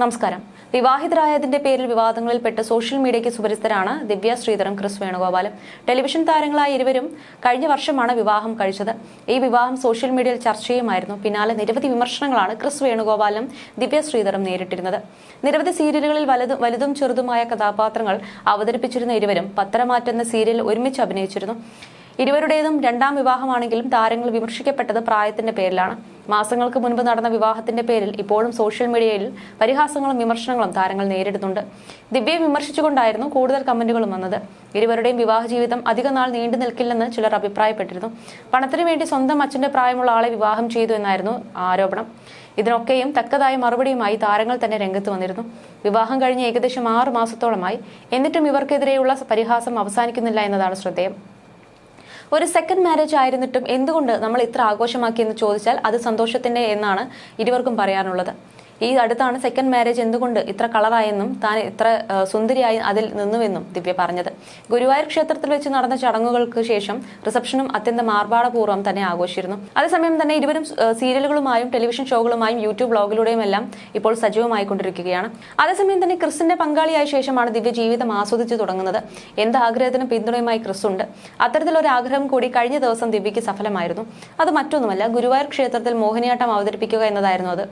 നമസ്കാരം. വിവാഹിതരായതിന്റെ പേരിൽ വിവാദങ്ങളിൽപ്പെട്ട് സോഷ്യൽ മീഡിയയ്ക്ക് സുപരിസ്ഥരാണ് ദിവ്യ ശ്രീധരം ക്രിസ് വേണുഗോപാലും ടെലിവിഷൻ താരങ്ങളായ ഇരുവരും കഴിഞ്ഞ വർഷമാണ് വിവാഹം കഴിച്ചത്. ഈ വിവാഹം സോഷ്യൽ മീഡിയയിൽ ചർച്ചയുമായിരുന്നു പിന്നാലെ നിരവധി വിമർശനങ്ങളാണ് ക്രിസ് വേണുഗോപാലും ദിവ്യ ശ്രീധറും നേരിട്ടിരുന്നത്. നിരവധി സീരിയലുകളിൽ വലുതും വലുതും ചെറുതുമായ കഥാപാത്രങ്ങൾ അവതരിപ്പിച്ചിരുന്ന ഇരുവരും പത്രമാറ്റെന്ന സീരിയൽ ഒരുമിച്ച് അഭിനയിച്ചിരുന്നു. ഇരുവരുടേതും രണ്ടാം വിവാഹമാണെങ്കിലും താരങ്ങൾ വിമർശിക്കപ്പെട്ടത് പ്രായത്തിന്റെ പേരിലാണ്. മാസങ്ങൾക്ക് മുൻപ് നടന്ന വിവാഹത്തിന്റെ പേരിൽ ഇപ്പോഴും സോഷ്യൽ മീഡിയയിൽ പരിഹാസങ്ങളും വിമർശനങ്ങളും താരങ്ങൾ നേരിടുന്നുണ്ട്. ദിവ്യയെ വിമർശിച്ചുകൊണ്ടായിരുന്നു കൂടുതൽ കമന്റുകളും വന്നത്. ഇരുവരുടെയും വിവാഹ ജീവിതം അധിക നാൾ നീണ്ടു നിൽക്കില്ലെന്ന് ചിലർ അഭിപ്രായപ്പെട്ടിരുന്നു. പണത്തിനു വേണ്ടി സ്വന്തം അച്ഛന്റെ പ്രായമുള്ള ആളെ വിവാഹം ചെയ്തു എന്നായിരുന്നു ആരോപണം. ഇതിനൊക്കെയും തക്കതായ മറുപടിയുമായി താരങ്ങൾ തന്നെ രംഗത്ത് വന്നിരുന്നു. വിവാഹം കഴിഞ്ഞ് ഏകദേശം ആറ് മാസത്തോളമായി. എന്നിട്ടും ഇവർക്കെതിരെയുള്ള പരിഹാസം അവസാനിക്കുന്നില്ല എന്നതാണ് ശ്രദ്ധേയം. ഒരു സെക്കൻഡ് മാരേജ് ആയിരുന്നിട്ടും എന്തുകൊണ്ട് നമ്മൾ ഇത്ര ആഘോഷമാക്കി എന്ന് ചോദിച്ചാൽ അത് സന്തോഷത്തിന്റെ എന്നാണ് ഇരുവർക്കും പറയാനുള്ളത്. ഈ അടുത്താണ് സെക്കൻഡ് മാരേജ് എന്തുകൊണ്ട് ഇത്ര കളറായെന്നും താൻ ഇത്ര സുന്ദരിയായി അതിൽ നിന്നുവെന്നും ദിവ്യ പറഞ്ഞത്. ഗുരുവായൂർ ക്ഷേത്രത്തിൽ വെച്ച് നടന്ന ചടങ്ങുകൾക്ക് ശേഷം റിസപ്ഷനും അത്യന്തം ആർഭാടപൂർവം തന്നെ ആഘോഷിച്ചിരുന്നു. അതേസമയം തന്നെ ഇരുവരും സീരിയലുകളുമായും ടെലിവിഷൻ ഷോകളുമായും യൂട്യൂബ് ബ്ലോഗിലൂടെയും എല്ലാം ഇപ്പോൾ സജീവമായിക്കൊണ്ടിരിക്കുകയാണ്. അതേസമയം തന്നെ ക്രിസിന്റെ പങ്കാളിയായ ശേഷമാണ് ദിവ്യ ജീവിതം ആസ്വദിച്ചു തുടങ്ങുന്നത്. എന്ത് ആഗ്രഹത്തിനും പിന്തുണയുമായി ക്രിസ് ഉണ്ട്. അത്തരത്തിലൊരു ആഗ്രഹം കൂടി കഴിഞ്ഞ ദിവസം ദിവ്യയ്ക്ക് സഫലമായിരുന്നു. അത് മറ്റൊന്നുമല്ല ഗുരുവായൂർ ക്ഷേത്രത്തിൽ മോഹിനിയാട്ടം അവതരിപ്പിക്കുക എന്നതായിരുന്നു അത്.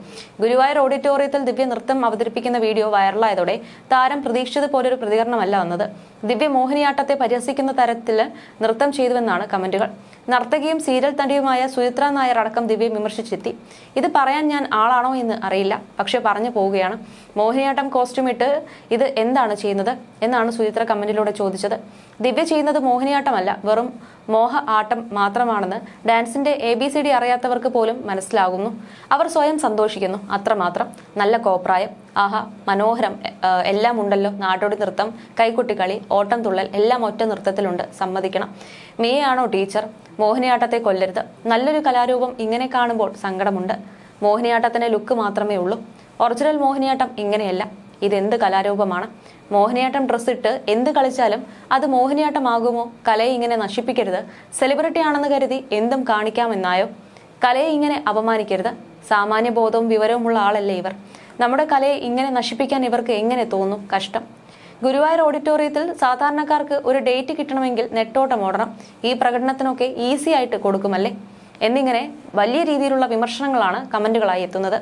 ഗുരുവായൂർ ഓഡിറ്റോറിയത്തിൽ ദിവ്യ നൃത്തം അവതരിപ്പിക്കുന്ന വീഡിയോ വൈറലായതോടെ താരം പ്രതീക്ഷിച്ചത് പോലൊരു പ്രതികരണമല്ല വന്നത്. ദിവ്യ മോഹിനിയാട്ടത്തെ പരിഹസിക്കുന്ന തരത്തിൽ നൃത്തം ചെയ്തുവെന്നാണ് കമന്റുകൾ. നർത്തകിയും സീരിയൽ തണ്ടിയുമായ സുചിത്ര നായർ അടക്കം ദിവ്യ വിമർശിച്ചെത്തി. ഇത് പറയാൻ ഞാൻ ആളാണോ എന്ന് അറിയില്ല. പക്ഷെ പറഞ്ഞു പോവുകയാണ്. മോഹിനിയാട്ടം കോസ്റ്റ്യൂം ഇട്ട് ഇത് എന്താണ് ചെയ്യുന്നത് എന്നാണ് സുചിത്ര കമന്റിലൂടെ ചോദിച്ചത്. ദിവ്യ ചെയ്യുന്നത് മോഹിനിയാട്ടമല്ല. വെറും മോഹ ആട്ടം മാത്രമാണെന്ന് ഡാൻസിന്റെ എ ബി സി ഡി അറിയാത്തവർക്ക് പോലും മനസ്സിലാകുന്നു. അവർ സ്വയം സന്തോഷിക്കുന്നു. അത്രമാത്രം നല്ല കോപ്രായം. ആഹാ മനോഹരം. എല്ലാം ഉണ്ടല്ലോ. നാടോടി നൃത്തം കൈക്കുട്ടിക്കളി ഓട്ടം തുള്ളൽ എല്ലാം ഒറ്റ നൃത്തത്തിലുണ്ട്. സമ്മതിക്കണം. മേയാണോ ടീച്ചർ? മോഹിനിയാട്ടത്തെ കൊല്ലരുത്. നല്ലൊരു കലാരൂപം ഇങ്ങനെ കാണുമ്പോൾ സങ്കടമുണ്ട്. മോഹിനിയാട്ടത്തിന്റെ ലുക്ക് മാത്രമേ ഉള്ളൂ. ഒറിജിനൽ മോഹിനിയാട്ടം ഇങ്ങനെയല്ല. ഇതെന്ത് കലാരൂപമാണ്? മോഹിനിയാട്ടം ഡ്രസ് ഇട്ട് എന്ത് കളിച്ചാലും അത് മോഹിനിയാട്ടമാകുമോ? കലയെ ഇങ്ങനെ നശിപ്പിക്കരുത്. സെലിബ്രിറ്റി ആണെന്ന് കരുതി എന്തും കാണിക്കാമെന്നായോ? കലയെ ഇങ്ങനെ അപമാനിക്കരുത്. സാമാന്യ ബോധവും വിവരവുമുള്ള ആളല്ലേ ഇവർ. നമ്മുടെ കലയെ ഇങ്ങനെ നശിപ്പിക്കാൻ ഇവർക്ക് എങ്ങനെ തോന്നും? കഷ്ടം. ഗുരുവായൂർ ഓഡിറ്റോറിയത്തിൽ സാധാരണക്കാർക്ക് ഒരു ഡേറ്റ് കിട്ടണമെങ്കിൽ നെട്ടോട്ടം ഓടണം. ഈ പ്രകടനത്തിനൊക്കെ ഈസി ആയിട്ട് കൊടുക്കുമല്ലേ? എന്നിങ്ങനെ വലിയ രീതിയിലുള്ള വിമർശനങ്ങളാണ് കമന്റുകളായി എത്തുന്നത്.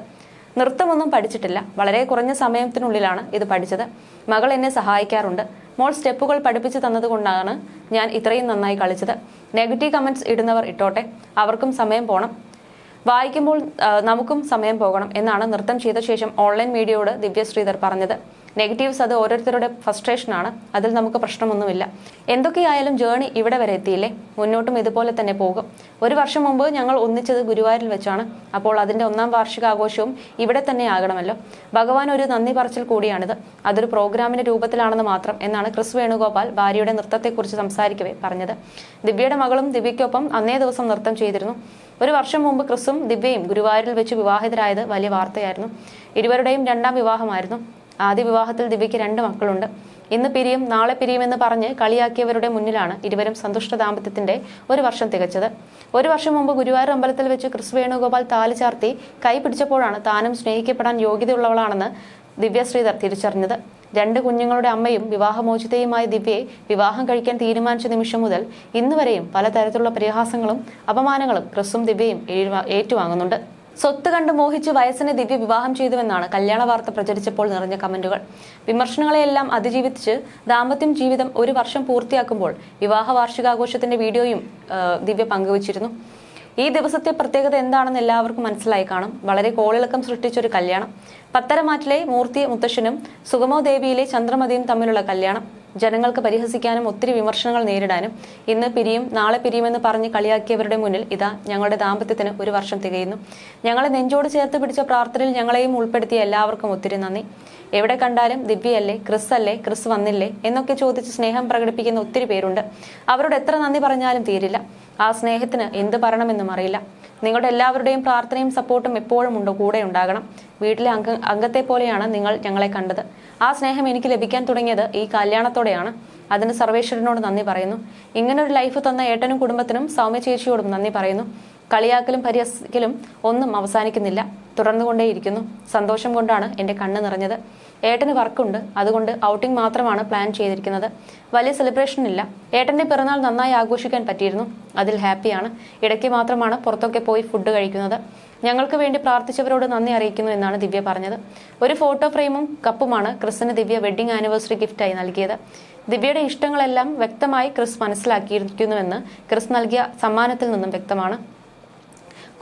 നൃത്തമൊന്നും പഠിച്ചിട്ടില്ല. വളരെ കുറഞ്ഞ സമയത്തിനുള്ളിലാണ് ഇത് പഠിച്ചത്. മകൾ എന്നെ സഹായിക്കാറുണ്ട്. മോൾ സ്റ്റെപ്പുകൾ പഠിപ്പിച്ചു തന്നതുകൊണ്ടാണ് ഞാൻ ഇത്രയും നന്നായി കളിച്ചത്. നെഗറ്റീവ് കമന്റ്സ് ഇടുന്നവർ ഇട്ടോട്ടെ. അവർക്കും സമയം പോണം. വായിക്കുമ്പോൾ നമുക്കും സമയം പോകണം എന്നാണ് നൃത്തം ചെയ്ത ശേഷം ഓൺലൈൻ മീഡിയയോട് ദിവ്യ ശ്രീധർ പറഞ്ഞത്. നെഗറ്റീവ്സ് അത് ഓരോരുത്തരുടെ ഫ്രസ്ട്രേഷനാണ് അതിൽ നമുക്ക് പ്രശ്നമൊന്നുമില്ല. എന്തൊക്കെയായാലും ജേണി ഇവിടെ വരെ എത്തിയില്ലേ? മുന്നോട്ടും ഇതുപോലെ തന്നെ പോകും. ഒരു വർഷം മുമ്പ് ഞങ്ങൾ ഒന്നിച്ചത് ഗുരുവായൂരിൽ വെച്ചാണ്. അപ്പോൾ അതിന്റെ ഒന്നാം വാർഷികാഘോഷവും ഇവിടെ തന്നെ ആകണമല്ലോ. ഭഗവാൻ ഒരു നന്ദി പറച്ചിൽ കൂടിയാണിത്. അതൊരു പ്രോഗ്രാമിന്റെ രൂപത്തിലാണെന്ന് മാത്രം എന്നാണ് ക്രിസ് വേണുഗോപാൽ ഭാര്യയുടെ നൃത്തത്തെക്കുറിച്ച് സംസാരിക്കവേ പറഞ്ഞത്. ദിവ്യയുടെ മകളും ദിവ്യയ്ക്കൊപ്പം അന്നേ ദിവസം നൃത്തം ചെയ്തിരുന്നു. ഒരു വർഷം മുമ്പ് ക്രിസും ദിവ്യയും ഗുരുവായൂരിൽ വെച്ച് വിവാഹിതരായത് വലിയ വാർത്തയായിരുന്നു. ഇരുവരുടെയും രണ്ടാം വിവാഹമായിരുന്നു. ആദ്യ വിവാഹത്തിൽ ദിവ്യയ്ക്ക് രണ്ട് മക്കളുണ്ട്. ഇന്ന് പിരിയും നാളെ പിരിയുമെന്ന് പറഞ്ഞ് കളിയാക്കിയവരുടെ മുന്നിലാണ് ഇരുവരും സന്തുഷ്ട ദാമ്പത്യത്തിന്റെ ഒരു വർഷം തികച്ചത്. ഒരു വർഷം മുമ്പ് ഗുരുവായൂർ അമ്പലത്തിൽ വെച്ച് ക്രിസ് വേണുഗോപാൽ താലി ചാർത്തി കൈ പിടിച്ചപ്പോഴാണ് താനും സ്നേഹിക്കപ്പെടാൻ യോഗ്യതയുള്ളവളാണെന്ന് ദിവ്യ ശ്രീധർ തിരിച്ചറിഞ്ഞത്. രണ്ട് കുഞ്ഞുങ്ങളുടെ അമ്മയും വിവാഹമോചിതയുമായ ദിവ്യയെ വിവാഹം കഴിക്കാൻ തീരുമാനിച്ച നിമിഷം മുതൽ ഇന്നുവരെയും പലതരത്തിലുള്ള പരിഹാസങ്ങളും അപമാനങ്ങളും ക്രിസും ദിവ്യയും ഏറ്റുവാങ്ങുന്നുണ്ട്. സ്വത്ത് കണ്ട് മോഹിച്ച് വയസ്സിനെ ദിവ്യ വിവാഹം ചെയ്തുവെന്നാണ് കല്യാണ വാർത്ത പ്രചരിച്ചപ്പോൾ നിറഞ്ഞ കമന്റുകൾ. വിമർശനങ്ങളെയെല്ലാം അതിജീവിച്ച് ദാമ്പത്യം ജീവിതം ഒരു വർഷം പൂർത്തിയാക്കുമ്പോൾ വിവാഹ വാർഷികാഘോഷത്തിന്റെ വീഡിയോയും ദിവ്യ പങ്കുവച്ചിരുന്നു. ഈ ദിവസത്തെ പ്രത്യേകത എന്താണെന്ന് എല്ലാവർക്കും മനസ്സിലായി കാണും. വളരെ കോളിളക്കം സൃഷ്ടിച്ചൊരു കല്യാണം. പത്തരമാറ്റിലെ മൂർത്തി മുത്തശ്ശനും സുഗമോ ദേവിയിലെ ചന്ദ്രമതിയും തമ്മിലുള്ള കല്യാണം. ജനങ്ങൾക്ക് പരിഹസിക്കാനും ഒത്തിരി വിമർശനങ്ങൾ നേരിടാനും ഇന്ന് പിരിയും നാളെ പിരിയുമെന്ന് പറഞ്ഞ് കളിയാക്കിയവരുടെ മുന്നിൽ ഇതാ ഞങ്ങളുടെ ദാമ്പത്യത്തിന് ഒരു വർഷം തികയുന്നു. ഞങ്ങളെ നെഞ്ചോട് ചേർത്ത് പിടിച്ച പ്രാർത്ഥനയിൽ ഞങ്ങളെയും ഉൾപ്പെടുത്തിയ എല്ലാവർക്കും ഒത്തിരി നന്ദി. എവിടെ കണ്ടാലും ദിവ്യയല്ലേ ക്രിസ് അല്ലേ ക്രിസ് വന്നില്ലേ എന്നൊക്കെ ചോദിച്ച് സ്നേഹം പ്രകടിപ്പിക്കുന്ന ഒത്തിരി പേരുണ്ട്. അവരോട് എത്ര നന്ദി പറഞ്ഞാലും തീരില്ല. ആ സ്നേഹത്തിന് എന്ത് പറയണമെന്നും അറിയില്ല. നിങ്ങളുടെ എല്ലാവരുടെയും പ്രാർത്ഥനയും സപ്പോർട്ടും എപ്പോഴും ഉണ്ട് കൂടെ ഉണ്ടാകണം. വീട്ടിലെ അംഗ അംഗത്തെ പോലെയാണ് നിങ്ങൾ ഞങ്ങളെ കണ്ടത്. ആ സ്നേഹം എനിക്ക് ലഭിക്കാൻ തുടങ്ങിയത് ഈ കല്യാണത്തോടെയാണ്. അതിന് സർവേശ്വരനോട് നന്ദി പറയുന്നു. ഇങ്ങനൊരു ലൈഫ് തന്ന ഏട്ടനും കുടുംബത്തിനും സൗമ്യ ചേച്ചിയോടും നന്ദി പറയുന്നു. കളിയാക്കലും പരിഹസിക്കലും ഒന്നും അവസാനിക്കുന്നില്ല. തുടർന്നുകൊണ്ടേയിരിക്കുന്നു. സന്തോഷം കൊണ്ടാണ് എന്റെ കണ്ണ് നിറഞ്ഞത്. ഏട്ടന് വർക്കുണ്ട്. അതുകൊണ്ട് ഔട്ടിംഗ് മാത്രമാണ് പ്ലാൻ ചെയ്തിരിക്കുന്നത്. വലിയ സെലിബ്രേഷൻ ഇല്ല. ഏട്ടന്റെ പിറന്നാൾ നന്നായി ആഘോഷിക്കാൻ പറ്റിയിരുന്നു. അതിൽ ഹാപ്പിയാണ് ഇടയ്ക്ക് മാത്രമാണ് പുറത്തൊക്കെ പോയി ഫുഡ് കഴിക്കുന്നത്. ഞങ്ങൾക്ക് വേണ്ടി പ്രാർത്ഥിച്ചവരോട് നന്ദി അറിയിക്കുന്നു എന്നാണ് ദിവ്യ പറഞ്ഞത്. ഒരു ഫോട്ടോ ഫ്രെയിമും കപ്പുമാണ് ക്രിസിന് ദിവ്യ വെഡിങ് ആനിവേഴ്സറി ഗിഫ്റ്റായി നൽകിയത്. ദിവ്യയുടെ ഇഷ്ടങ്ങളെല്ലാം വ്യക്തമായി ക്രിസ് മനസ്സിലാക്കിയിരിക്കുന്നുവെന്ന് ക്രിസ് നൽകിയ സമ്മാനത്തിൽ നിന്നും വ്യക്തമാണ്.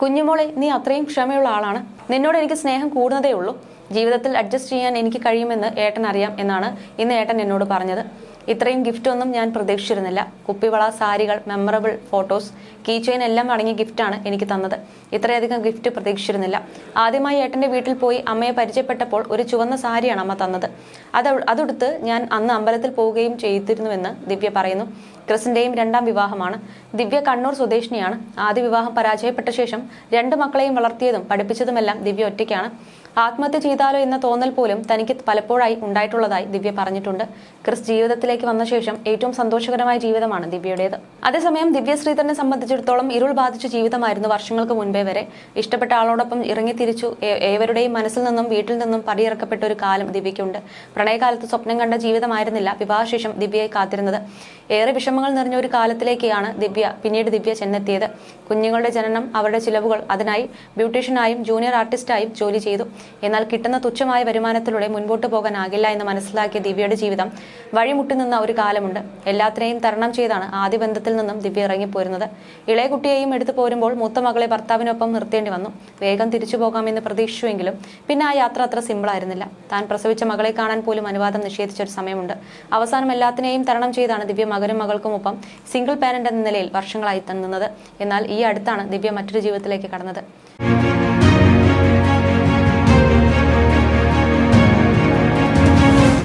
കുഞ്ഞുമോളെ നീ അത്രയും ക്ഷമയുള്ള ആളാണ്. നിന്നോട് എനിക്ക് സ്നേഹം കൂടുന്നതേ ഉള്ളൂ. ജീവിതത്തിൽ അഡ്ജസ്റ്റ് ചെയ്യാൻ എനിക്ക് കഴിയുമെന്ന് ഏട്ടൻ അറിയാം എന്നാണ് ഇന്ന് ഏട്ടൻ എന്നോട് പറഞ്ഞത്. ഇത്രയും ഗിഫ്റ്റ് ഒന്നും ഞാൻ പ്രതീക്ഷിച്ചിരുന്നില്ല. കുപ്പിവള സാരികൾ മെമ്മറബിൾ ഫോട്ടോസ് കീ ചെയിൻ എല്ലാം അടങ്ങിയ ഗിഫ്റ്റാണ് എനിക്ക് തന്നത്. ഇത്രയധികം ഗിഫ്റ്റ് പ്രതീക്ഷിച്ചിരുന്നില്ല. ആദ്യമായി ഏട്ടന്റെ വീട്ടിൽ പോയി അമ്മയെ പരിചയപ്പെട്ടപ്പോൾ ഒരു ചുവന്ന സാരിയാണ് അമ്മ തന്നത്. അത് അതെടുത്ത് ഞാൻ അന്ന് അമ്പലത്തിൽ പോവുകയും ചെയ്തിരുന്നുവെന്ന് ദിവ്യ പറയുന്നു. ക്രിസിന്റെയും രണ്ടാം വിവാഹമാണ്. ദിവ്യ കണ്ണൂർ സ്വദേശിനിയാണ്. ആദ്യ വിവാഹം പരാജയപ്പെട്ട ശേഷം രണ്ട് മക്കളെയും വളർത്തിയതും പഠിപ്പിച്ചതുമെല്ലാം ദിവ്യ ഒറ്റയ്ക്കാണ്. ആത്മഹത്യ ചെയ്താലോ എന്ന തോന്നൽ പോലും തനിക്ക് പലപ്പോഴായി ഉണ്ടായിട്ടുള്ളതായി ദിവ്യ പറഞ്ഞിട്ടുണ്ട്. ക്രിസ് ജീവിതത്തിലേക്ക് വന്ന ശേഷം ഏറ്റവും സന്തോഷകരമായ ജീവിതമാണ് ദിവ്യയുടേത്. അതേസമയം ദിവ്യ ശ്രീധരനെ സംബന്ധിച്ചിടത്തോളം ഇരുൾ ബാധിച്ച ജീവിതമായിരുന്നു വർഷങ്ങൾക്ക് മുൻപേ വരെ. ഇഷ്ടപ്പെട്ട ആളോടൊപ്പം ഇറങ്ങി തിരിച്ചു ഏവരുടെയും മനസ്സിൽ നിന്നും വീട്ടിൽ നിന്നും പടിയിറക്കപ്പെട്ട ഒരു കാലം ദിവ്യയ്ക്കുണ്ട്. പ്രണയകാലത്ത് സ്വപ്നം കണ്ട ജീവിതമായിരുന്നില്ല വിവാഹശേഷം ദിവ്യയെ കാത്തിരുന്നത്. ഏറെ വിഷമങ്ങൾ നിറഞ്ഞ ഒരു കാലത്തിലേക്കാണ് ദിവ്യ പിന്നീട് ദിവ്യ ചെന്നെത്തിയത്. കുഞ്ഞുങ്ങളുടെ ജനനം അവരുടെ ചിലവുകൾ അതിനായി ബ്യൂട്ടീഷ്യനായും ജൂനിയർ ആർട്ടിസ്റ്റായും ജോലി ചെയ്തു. എന്നാൽ കിട്ടുന്ന തുച്ഛമായ വരുമാനത്തിലൂടെ മുൻപോട്ട് പോകാനാകില്ല എന്ന് മനസ്സിലാക്കിയ ദിവ്യയുടെ ജീവിതം വഴിമുട്ടി നിന്ന ഒരു കാലമുണ്ട്. എല്ലാത്തിനെയും തരണം ചെയ്താണ് ആദ്യ ബന്ധത്തിൽ നിന്നും ദിവ്യ ഇറങ്ങിപ്പോരുന്നത്. ഇളയ കുട്ടിയെയും എടുത്തു പോരുമ്പോൾ മൂത്ത മകളെ ഭർത്താവിനൊപ്പം നിർത്തേണ്ടി വന്നു. വേഗം തിരിച്ചു പോകാമെന്ന് പ്രതീക്ഷിച്ചുവെങ്കിലും പിന്നെ ആ യാത്ര അത്ര സിമ്പിൾ ആയിരുന്നില്ല. താൻ പ്രസവിച്ച മകളെ കാണാൻ പോലും അനുവാദം നിഷേധിച്ച ഒരു സമയമുണ്ട്. അവസാനം എല്ലാത്തിനെയും തരണം ചെയ്താണ് ദിവ്യ മകനും മകൾക്കുമൊപ്പം സിംഗിൾ പാരന്റ് എന്ന നിലയിൽ വർഷങ്ങളായി തന്നത് എന്നാൽ ഈ അടുത്താണ് ദിവ്യ മറ്റൊരു ജീവിതത്തിലേക്ക് കടന്നത്.